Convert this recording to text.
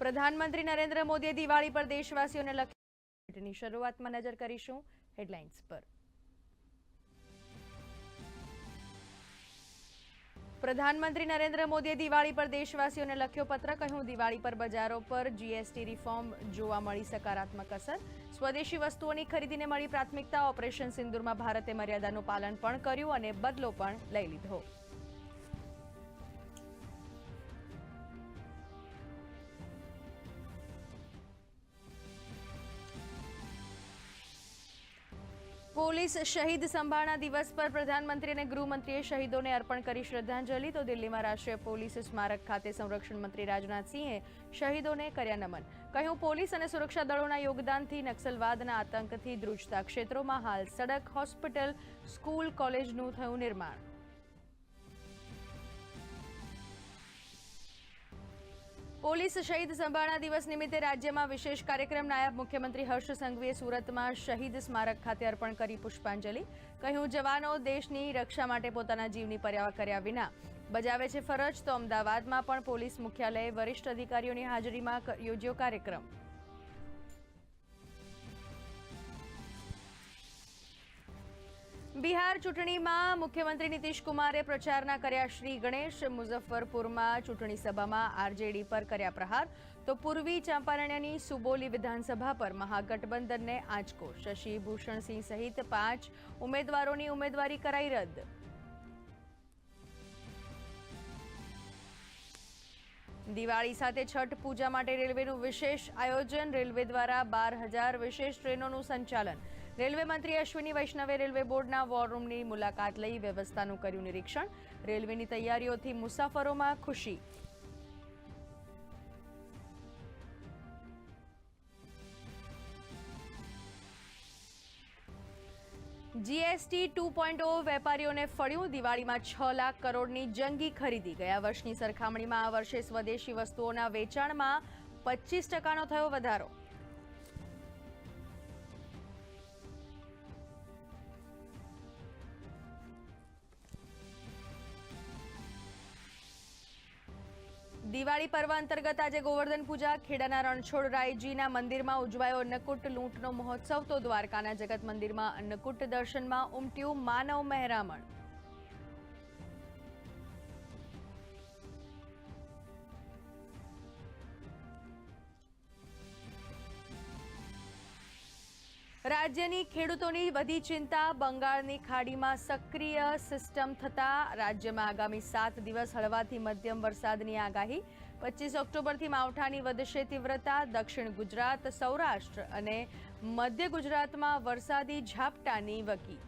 પ્રધાનમંત્રી નરેન્દ્ર મોદીએ દિવાળી પર દેશવાસીઓને લખી શરૂઆતમાં નજર કરીશું હેડલાઇન્સ પર. પ્રધાનમંત્રી નરેન્દ્ર મોદીએ દિવાળી પર દેશવાસીઓને લખ્યો પત્ર કહ્યું, દિવાળી પર બજારો પર જીએસટી રિફોર્મ જોવા મળી સકારાત્મક અસર. સ્વદેશી વસ્તુઓની ખરીદીને મળી પ્રાથમિકતા, ઓપરેશન સિંદુરમાં ભારતે મર્યાદાનું પાલન પણ કર્યું અને બદલો પણ લઈ લીધો. પોલીસ શહીદ સંભાળના દિવસ પર પ્રધાનમંત્રી અને ગૃહમંત્રીએ શહીદોને અર્પણ કરી શ્રદ્ધાંજલિ. તો દિલ્હીમાં રાષ્ટ્રીય પોલીસ સ્મારક ખાતે સંરક્ષણ મંત્રી રાજનાથસિંહે શહીદોને કર્યા નમન. કહ્યું, પોલીસ અને સુરક્ષા દળોના યોગદાનથી નક્સલવાદના આતંકથી ધ્રુજતા ક્ષેત્રોમાં હાલ સડક, હોસ્પિટલ, સ્કૂલ, કોલેજનું થયું નિર્માણ. પોલીસ શહીદ સંભાળના દિવસ નિમિત્તે રાજ્યમાં વિશેષ કાર્યક્રમ નાયબ મુખ્યમંત્રી હર્ષ સંઘવીએ સુરતમાં શહીદ સ્મારક ખાતે અર્પણ કરી પુષ્પાંજલિ. કહ્યું, જવાનો દેશની રક્ષા માટે પોતાના જીવની પરવા કર્યા વિના. બજાવે છે ફરજ, તો અમદાવાદમાં પણ પોલીસ મુખ્યાલયે વરિષ્ઠ અધિકારીઓની હાજરીમાં યોજ્યો કાર્યક્રમ. બિહાર ચૂંટણીમાં મુખ્યમંત્રી નીતિશ કુમારે પ્રચારના કર્યા શ્રી ગણેશ. મુઝફ્ફરપુરમાં ચૂંટણી સભામાં આરજેડી પર કર્યા પ્રહાર. તો પૂર્વી ચાંપારણ્યની સુબોલી વિધાનસભા પર મહાગઠબંધનને આંચકો. શશી ભૂષણસિંહ સહિત પાંચ ઉમેદવારોની ઉમેદવારી કરાઈ રદ. દિવાળી સાથે છઠ પૂજા માટે રેલવેનું વિશેષ આયોજન. રેલવે દ્વારા બાર હજાર વિશેષ ટ્રેનોનું સંચાલન. રેલવે મંત્રી અશ્વિની વૈષ્ણવે રેલવે બોર્ડના વોર રૂમની મુલાકાત લઈ વ્યવસ્થાનું કર્યું નિરીક્ષણ. રેલવેની તૈયારીઓથી મુસાફરોમાં ખુશી. જીએસટી ટુ પોઈન્ટ વેપારીઓને ફળ્યું. દિવાળીમાં છ લાખ કરોડની જંગી ખરીદી. ગયા વર્ષની સરખામણીમાં આ વર્ષે સ્વદેશી વસ્તુઓના વેચાણમાં પચીસ ટકાનો થયો વધારો. દિવાળી પર્વ અંતર્ગત આજે ગોવર્ધન પૂજા, ખેડાના રણછોડરાયજીના મંદિરમાં ઉજવાયો અન્નકૂટ લૂંટનો મહોત્સવ તો દ્વારકાના જગત મંદિરમાં અન્નકૂટ દર્શનમાં ઉમટ્યું માનવ મહેરામણ. રાજ્યની ખેડૂતોની વધી ચિંતા, બંગાળની ખાડીમાં સક્રિય સિસ્ટમ થતા રાજ્યમાં આગામી સાત દિવસ હળવાથી મધ્યમ વરસાદની આગાહી. પચીસ ઓક્ટોબરથી માવઠાની વધશે તીવ્રતા, દક્ષિણ ગુજરાત, સૌરાષ્ટ્ર અને મધ્ય ગુજરાતમાં વરસાદી ઝાપટાની વકી.